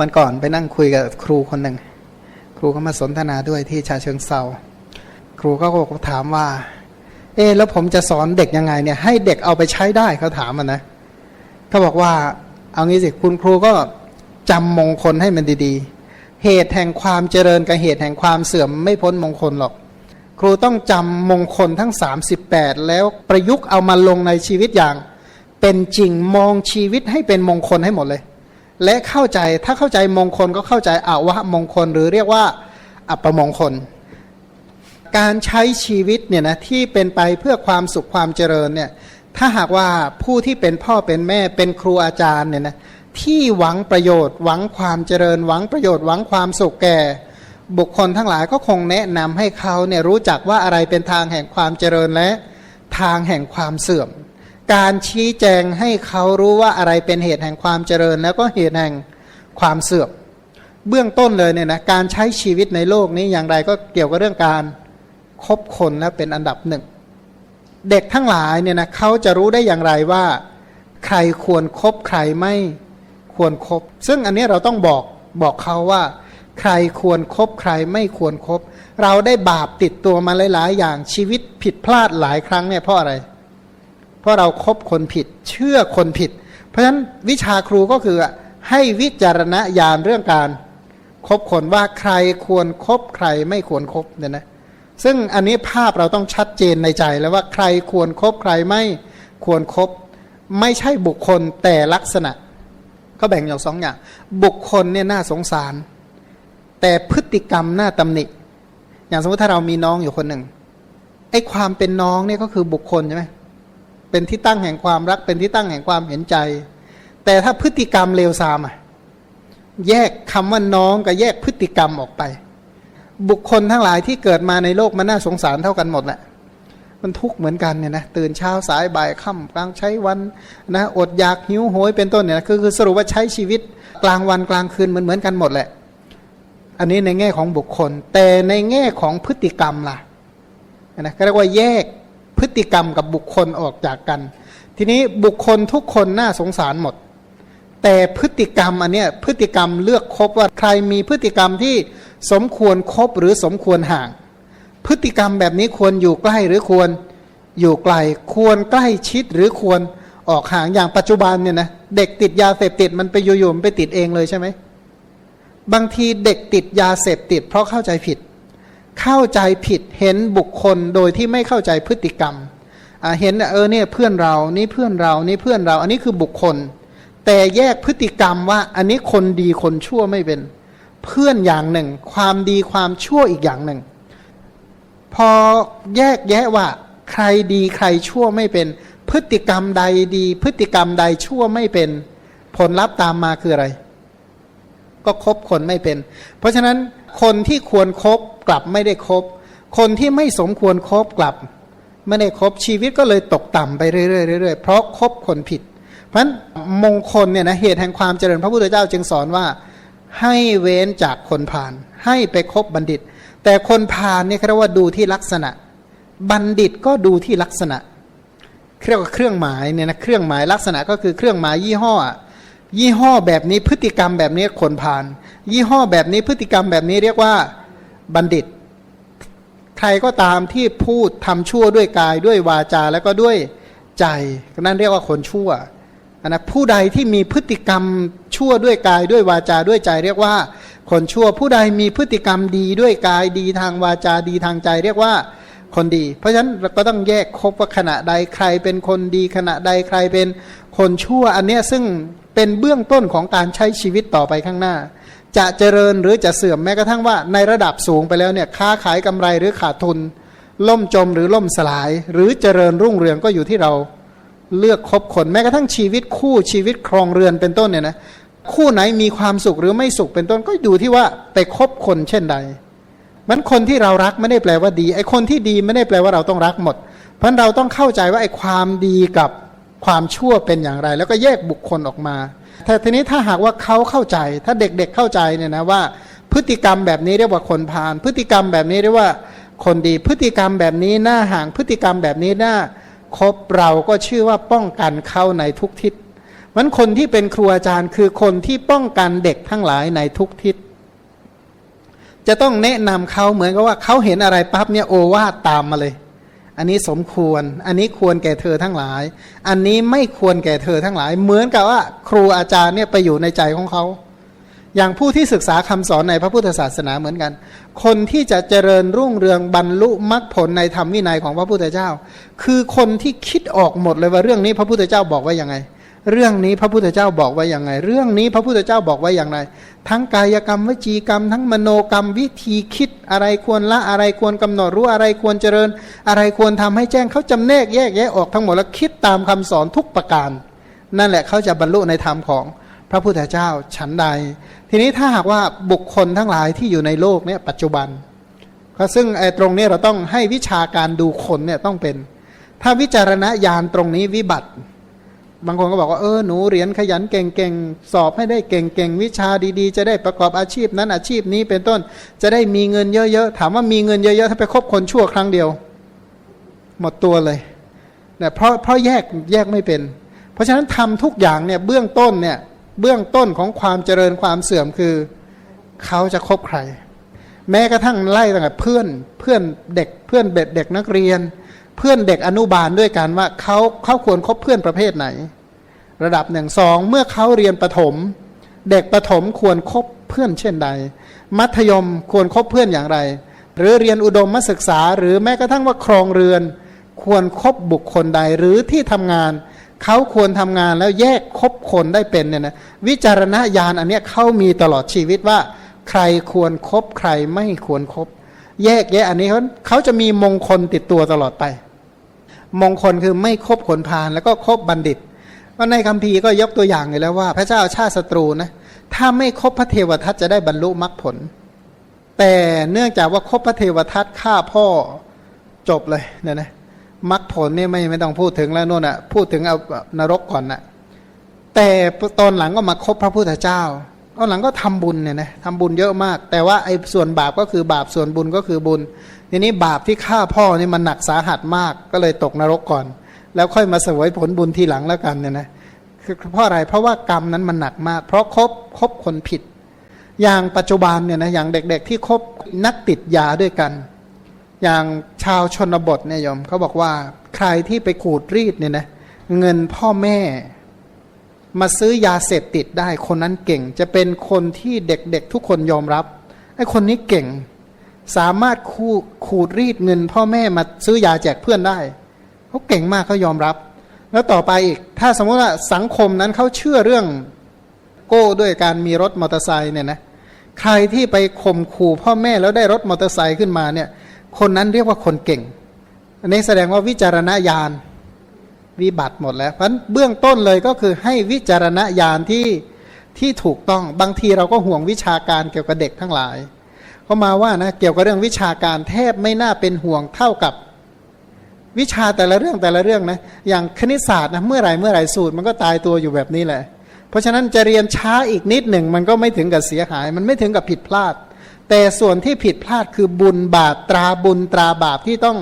วันก่อนไปนั่งคุยกับครูคนหนึ่ง ครูก็มาสนทนาด้วยที่ชาเชิงเซาครูก็ถามว่า เออแล้วผมจะสอนเด็กยังไงเนี่ย ให้เด็กเอาไปใช้ได้เขาถามมันนะเขาบอกว่า เอางี้สิคุณครูก็จำมงคลให้มันดีๆ เหตุแห่งความเจริญกับเหตุแห่งความเสื่อมไม่พ้นมงคลหรอก ครูต้องจำมงคลทั้ง 38 แล้วประยุกต์เอามาลงในชีวิตอย่าง เป็นจริงมองชีวิตให้เป็นมงคลให้หมดเลย และเข้าใจถ้าเข้าใจมงคลก็เข้าใจอาวะมงคล หรือเรียกว่า อัปมงคล การใช้ชีวิตเนี่ยนะที่เป็นไปเพื่อความสุขความเจริญเนี่ยถ้าหากว่าผู้ที่เป็นพ่อเป็นแม่เป็นครูอาจารย์เนี่ยนะที่หวังประโยชน์ หวังความเจริญ หวังประโยชน์หวังความสุขแก่ บุคคลทั้งหลายก็คงแนะนำให้เขาเนี่ยรู้จักว่าอะไรเป็นทางแห่งความเจริญและทางแห่งความเสื่อม การชี้แจงให้เขารู้ว่าอะไรเป็นเหตุแห่งความเจริญ แล้วก็เหตุแห่งความเสื่อมเบื้องต้นเลยเนี่ยนะการใช้ชีวิตในโลกนี้อย่างไรก็เกี่ยวกับเรื่องการคบคนและเป็นอันดับหนึ่ง เด็กทั้งหลายเนี่ยนะเขาจะรู้ได้อย่างไรว่า ใครควรครบใครไม่ควรครบ ซึ่งอันนี้เราต้องบอกบอกเขาว่า ใครควรครบใครไม่ควรครบ เราได้บาปติดตัวมาหลาย ๆ อย่างชีวิตผิดพลาดหลายครั้งเนี่ยเพราะอะไรเราะเราครบคนผิด เชื่อคนผิด เพราะฉะนั้นวิชาครูก็คือให้วิจารณญาณเรื่องการคบคนว่าใครควรครบใครไม่ควรครบเนี่ยนะซึ่งอันนี้ภาพเราต้องชัดเจนในใจแล้วว่าใครควรครบใครไม่ควรครบไม่ใช่บุคคลแต่ลักษณะ ก็แบ่งอย่างสองอย่าง บุคคลเนี่ยน่าสงสาร แต่พฤติกรรมน่าตำหนิ อย่างสมมติถ้าเรามีน้องอยู่คนหนึ่งไอ้ความเป็นน้องเนี่ยก็คือบุคคลใช่ไหม เป็นที่ตั้งแห่งความรัก เป็นที่ตั้งแห่งความเห็นใจ แต่ถ้าพฤติกรรมเลวทรามอะแยกคำว่าน้องกับแยกพฤติกรรมออกไป บุคคลทั้งหลายที่เกิดมาในโลกมันน่าสงสารเท่ากันหมดแหละมันทุกข์เหมือนกันเนี่ยนะตื่นเช้าสายบ่ายค่ำกลางใช้วันนะอดอยากหิวโหยเป็นต้นเนี่ยนะคือคือสรุปว่าใช้ชีวิตกลางวันกลางคืนเหมือนเหมือนกันหมดแหละ อันนี้ในแง่ของบุคคล แต่ในแง่ของพฤติกรรมล่ะนะก็เรียกว่าแยก พฤติกรรมกับบุคคลออกจากกัน ทีนี้บุคคลทุกคนน่าสงสารหมด แต่พฤติกรรมอันเนี้ยพฤติกรรมเลือกคบว่าใครมีพฤติกรรมที่สมควรครบหรือสมควรห่าง พฤติกรรมแบบนี้ควรอยู่ใกล้หรือควรอยู่ไกลควรใกล้ชิดหรือควรออกห่างอย่างปัจจุบันเนี่ยนะเด็กติดยาเสพติดมันไปอยู่ๆมันไปติดเองเลยใช่ไหมบางทีเด็กติดยาเสพติด เพราะเข้าใจผิด เข้าใจผิดเห็นบุคคลโดยที่ไม่เข้าใจพฤติกรรมเห็นเออเนี่ยเพื่อนเรานี่เพื่อนเรานี่เพื่อนเรา อันนี้คือบุคคล แต่แยกพฤติกรรมว่าอันนี้คนดีคนชั่วไม่เป็น เพื่อนอย่างหนึ่ง ความดีความชั่วอีกอย่างหนึ่ง พอแยกแยะว่า ใครดีใครชั่วไม่เป็น พฤติกรรมใดดี พฤติกรรมใดชั่วไม่เป็น ผลลัพธ์ตามมาคืออะไร ก็คบคนไม่เป็น เพราะฉะนั้น คนที่ควรครบกลับไม่ได้ครบ คนที่ไม่สมควรครบกลับ ไม่ได้ครบชีวิตก็เลยตกต่ำไปเรื่อยๆเพราะคบคนผิด เพราะฉะนั้นมงคลเนี่ยนะเหตุแห่งความเจริญพระพุทธเจ้าจึงสอนว่าให้เว้นจากคนพาลให้ไปคบบัณฑิต แต่คนพาลเนี่ยเรียกว่าดูที่ลักษณะ บัณฑิตก็ดูที่ลักษณะเรียกว่าเครื่องหมายเนี่ยนะเครื่องหมายลักษณะก็คือเครื่องหมายยี่ห้อ ยี่ห้อแบบนี้พฤติกรรมแบบนี้คนพาลยี่ห้อแบบนี้พฤติกรรมแบบนี้เรียกว่าบัณฑิต ใครก็ตามที่พูดทำชั่วด้วยกายด้วยวาจาแล้วก็ด้วยใจนั่นเรียกว่าคนชั่วนะผู้ใดที่มีพฤติกรรมชั่วด้วยกายด้วยวาจาด้วยใจ เรียกว่า คนชั่ว ผู้ใดมีพฤติกรรมดีด้วยกายดีทางวาจาดีทางใจ เรียกว่าคนดี เพราะฉะนั้นเราก็ต้องแยกคบว่าขณะใดใครเป็นคนดีขณะใดใครเป็น คนชั่วอันเนี้ยซึ่งเป็นเบื้องต้นของการใช้ชีวิตต่อไปข้างหน้า จะเจริญหรือจะเสื่อมแม้กระทั่งว่าในระดับสูงไปแล้วเนี่ยค้าขายกำไรหรือขาดทุน ล่มจมหรือล่มสลาย หรือเจริญรุ่งเรืองก็อยู่ที่เราเลือกคบคนแม้กระทั่งชีวิตคู่ชีวิตครองเรือนเป็นต้นเนี่ยนะคู่ไหนมีความสุขหรือไม่สุขเป็นต้นก็อยู่ที่ว่าไปคบคนเช่นใด มันคนที่เรารักไม่ได้แปลว่าดีไอ้คนที่ดีไม่ได้แปลว่าเราต้องรักหมด เพราะเราต้องเข้าใจว่าไอ้ความดีกับ ความชั่วเป็นอย่างไร แล้วก็แยกบุคคลออกมา แต่ทีนี้ถ้าหากว่าเขาเข้าใจ ถ้าเด็กๆเข้าใจเนี่ยนะว่า พฤติกรรมแบบนี้เรียกว่าคนพาลพฤติกรรมแบบนี้เรียกว่าคนดีพฤติกรรมแบบนี้หน้าห่างพฤติกรรมแบบนี้หน้าคบเราก็ชื่อว่าป้องกันเข้าในทุกทิศมันคนที่เป็นครูอาจารย์คือคนที่ป้องกันเด็กทั้งหลายในทุกทิศ จะต้องแนะนำเขาเหมือนกับว่าเขาเห็นอะไรปั๊บเนี่ยโอวาตามมาเลย อันนี้สมควร อันนี้ควรแก่เธอทั้งหลาย อันนี้ไม่ควรแก่เธอทั้งหลาย เหมือนกับว่าครูอาจารย์เนี่ยไปอยู่ในใจของเขา อย่างผู้ที่ศึกษาคำสอนในพระพุทธศาสนาเหมือนกัน คนที่จะเจริญรุ่งเรืองบรรลุมรรคผลในธรรมวินัยของพระพุทธเจ้า คือคนที่คิดออกหมดเลยว่าเรื่องนี้พระพุทธเจ้าบอกว่ายังไง เรื่องนี้พระพุทธเจ้าบอกไว่าอย่างไง เรื่องนี้พระพุทธเจ้าบอกไว่าอย่างไร ทั้งกายกรรมวจีกรรม ทั้งมโนกรรมวิธีคิดอะไรควรละอะไรควรกำหนดรู้อะไรควรเจริญ อะไรควรทำให้แจ้งเขาจำแนกแยกแยะออกทั้งหมดแล้วคิดตามคำสอนทุกประการ นั่นแหละเขาจะบรรลุในธรรมของพระพุทธเจ้าฉันใด ทีนี้ถ้าหากว่าบุคคลทั้งหลายที่อยู่ในโลกเนี่ยปัจจุบันก็ซึ่งไอ้ตรงนี้เราต้องให้วิชาการดูคนเนี่ยต้องเป็น ถ้าวิจารณญาณตรงนี้วิบัติ บางคนก็บอกว่าเออหนูเรียนขยันเก่งๆ สอบให้ได้เก่งๆ วิชาดีๆ จะได้ประกอบอาชีพนั้นอาชีพนี้เป็นต้น จะได้มีเงินเยอะๆ ถามว่ามีเงินเยอะๆ ถ้าไปคบคนชั่วครั้งเดียว หมดตัวเลยเนี่ยเพราะเพราะแยกแยกไม่เป็น เพราะฉะนั้นทำทุกอย่างเนี่ยเบื้องต้นเนี่ยเบื้องต้นของความเจริญความเสื่อมคือ เขาจะคบใคร แม้กระทั่งไล่ตั้งแต่เพื่อนเพื่อนเด็กเพื่อนเด็กเด็กนักเรียน เพื่อนเด็กอนุบาลด้วยกันว่าเขาเขาควรคบเพื่อนประเภทไหน ระดับหนึ่งสองเมื่อเขาเรียนประถม เด็กประถมควรคบเพื่อนเช่นใด มัธยมควรคบเพื่อนอย่างไร หรือเรียนอุดมศึกษา หรือแม้กระทั่งว่าครองเรือน ควรครบบุคคลใดหรือที่ทำงานเขาควรทำงานแล้วแยกคบคนได้เป็นเนี่ยนะวิจารณญาณอันเนี้ยเขามีตลอดชีวิตว่า ใครควรครบใครไม่ควรครบแยกแยะอันนี้เขาเขาจะมีมงคลติดตัวตลอดไป มงคลคือไม่คบขนพาลแล้วก็คบบัณฑิตเพราในคัมภีร์ก็ยกตัวอย่างเลยแล้วว่า พระเจ้าชาติศัตรูนะถ้าไม่คบพระเทวทัตจะได้บรรลุมรรคผล แต่เนื่องจากว่าคบพระเทวทัตฆ่าพ่อจบเลยเนี่ยนะมรรคผลเนี่ยไม่ไม่ต้องพูดถึงแล้วนู่นอะพูดถึงเอานรกก่อนน่ะแต่ตอนหลังก็มาคบพระพุทธเจ้า ตอนหลังก็ทำบุญเนี่ยนะทำบุญเยอะมาก แต่ว่าไอ้ส่วนบาปก็คือบาปส่วนบุญก็คือบุญทีนี้บาปที่ฆ่าพ่อนี่มันหนักสาหัสมากก็เลยตกนรกก่อน แล้วค่อยมาเสวยผลบุญทีหลังแล้วกันเนี่ยนะคือเพราะอะไรเพราะว่ากรรมนั้นมันหนักมาก เพราะคบคบคนผิด อย่างปัจจุบันเนี่ยนะอย่างเด็กๆที่คบนักติดยาด้วยกัน อย่างชาวชนบทเนี่ยยมเขาบอกว่าใครที่ไปขูดรีดเนี่ยนะเงินพ่อแม่ มาซื้อยาเสพติดได้คนนั้นเก่ง จะเป็นคนที่เด็กๆทุกคนยอมรับไอ้คนนี้เก่ง สามารถคูขูดรีดเงิน พ่อแม่มาซื้อยาแจกเพื่อนได้เขาเก่งมากเขายอมรับ แล้วต่อไปอีก ถ้าสมมติว่าสังคมนั้นเขาเชื่อเรื่องโก้ด้วยการมีรถมอเตอร์ไซค์เนี่ยนะใครที่ไปข่มขู่พ่อแม่แล้วได้รถมอเตอร์ไซค์ขึ้นมาเนี่ย คนนั้นเรียกว่าคนเก่ง อันนี้แสดงว่าวิจารณญาณ วิบัติหมดแล้ว เพราะเบื้องต้นเลยก็คือให้วิจารณญาณที่ที่ถูกต้องบางทีเราก็ห่วงวิชาการเกี่ยวกับเด็กทั้งหลายเขามาว่านะเกี่ยวกับเรื่องวิชาการแทบไม่น่าเป็นห่วงเท่ากับวิชาแต่ละเรื่องแต่ละเรื่องนะอย่างคณิตศาสตร์นะเมื่อไหร่เมื่อไหร่สูตรมันก็ตายตัวอยู่แบบนี้แหละ เพราะฉะนั้นจะเรียนช้าอีกนิดหนึ่งมันก็ไม่ถึงกับเสียหาย มันไม่ถึงกับผิดพลาด แต่ส่วนที่ผิดพลาดคือบุญบาปตราบุญตราบาปที่ต้อง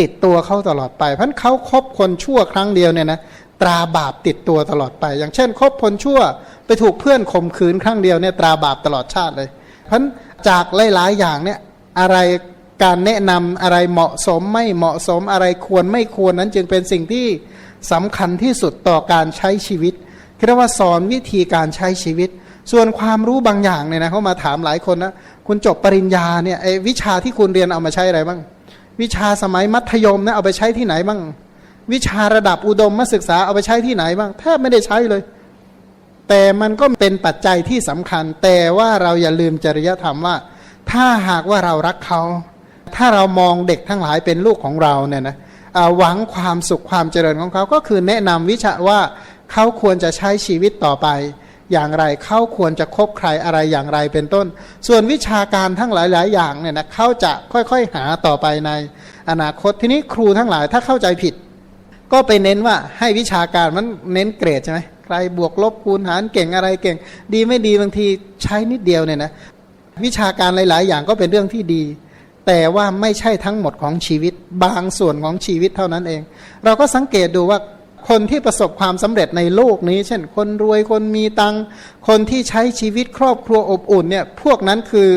ติดตัวเขาตลอดไป เพราะเขาคบคนชั่วครั้งเดียวเนี่ยนะตราบาปติดตัวตลอดไป อย่างเช่น คบคนชั่วไปถูกเพื่อนข่มขืนครั้งเดียวเนี่ยตราบาปตลอดชาติเลย เพราะจากหลายๆอย่างเนี่ยอะไรการแนะนำอะไรเหมาะสมไม่เหมาะสมอะไรควรไม่ควรนั้นจึงเป็นสิ่งที่สำคัญที่สุดต่อการใช้ชีวิตเรียกว่าสอนวิธีการใช้ชีวิต ส่วนความรู้บางอย่างเนี่ยนะเขามาถามหลายคนนะคุณจบปริญญาเนี่ยไอ้วิชาที่คุณเรียนเอามาใช้อะไรบ้าง วิชาสมัยมัธยมเนี่ยเอาไปใช้ที่ไหนบ้าง วิชาระดับอุดมมาศึกษาเอาไปใช้ที่ไหนบ้างแทบไม่ได้ใช้เลย แต่มันก็เป็นปัจจัยที่สำคัญ แต่ว่าเราอย่าลืมจริยธรรมว่า ถ้าหากว่าเรารักเขา ถ้าเรามองเด็กทั้งหลายเป็นลูกของเราเนี่ยนะหวังความสุขความเจริญของเขาก็คือแนะนำวิชาว่าเขาควรจะใช้ชีวิตต่อไป อย่างไร เขาควรจะคบใครอะไรอย่างไรเป็นต้น ส่วนวิชาการทั้งหลายๆอย่างเนี่ยนะเขาจะค่อยๆหาต่อไปในอนาคตทีนี้ครูทั้งหลายถ้าเข้าใจผิด ก็ไปเน้นว่าให้วิชาการมันเน้นเกรดใช่ไหมใครบวกลบคูณหารเก่งอะไรเก่ง ดีไม่ดีบางทีใช้นิดเดียวเนี่ยนะวิชาการหลาย ๆ อย่างก็เป็นเรื่องที่ดี แต่ว่าไม่ใช่ทั้งหมดของชีวิตบางส่วนของชีวิตเท่านั้นเอง เราก็สังเกตดูว่า คนที่ประสบความสำเร็จในโลกนี้ เช่น คนรวยคนมีตังคนที่ใช้ชีวิตครอบครัวอบอุ่นเนี่ยพวกนั้นคือ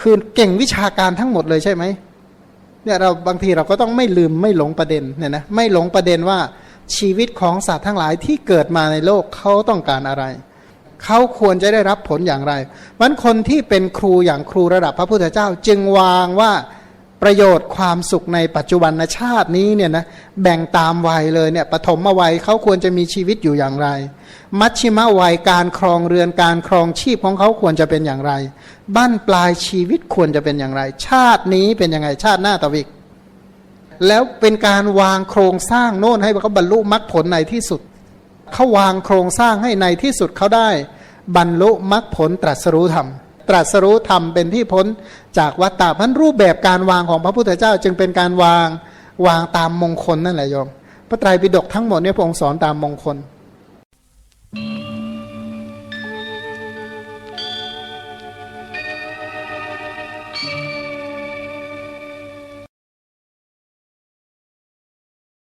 คือเก่งวิชาการทั้งหมดเลยใช่ไหมเนี่ยเราบางทีเราก็ต้องไม่ลืมไม่หลงประเด็นเนี่ยนะไม่หลงประเด็นว่าชีวิตของสัตว์ทั้งหลายที่เกิดมาในโลกเขาต้องการอะไร เขาควรจะได้รับผลอย่างไรวันคนที่เป็นครูอย่างครูระดับพระพุทธเจ้า จึงวางว่า ประโยชน์ความสุขในปัจจุบันชาตินี้เนี่ยนะแบ่งตามวัยเลยเนี่ยปฐมวัยเขาควรจะมีชีวิตอยู่อย่างไร มัชชิมวัยการครองเรือนการครองชีพของเขาควรจะเป็นอย่างไร บ้านปลายชีวิตควรจะเป็นอย่างไร ชาตินี้เป็นยังไงชาติหน้าตะวิก แล้วเป็นการวางโครงสร้างโน่นให้เขาบรรลุมรรคผลในที่สุดเขาวางโครงสร้างให้ในที่สุดเขาได้ บรรลุมรรคผลตรัสรู้ธรรม ตรัสรู้ธรรมเป็นที่พ้นจากวัฏฏะพันรูปแบบการวางของพระพุทธเจ้าจึงเป็นการวางวางตามมงคลนั่นแหละโยมพระไตรปิฎกทั้งหมดเนี่ยพระองค์สอนตามมงคล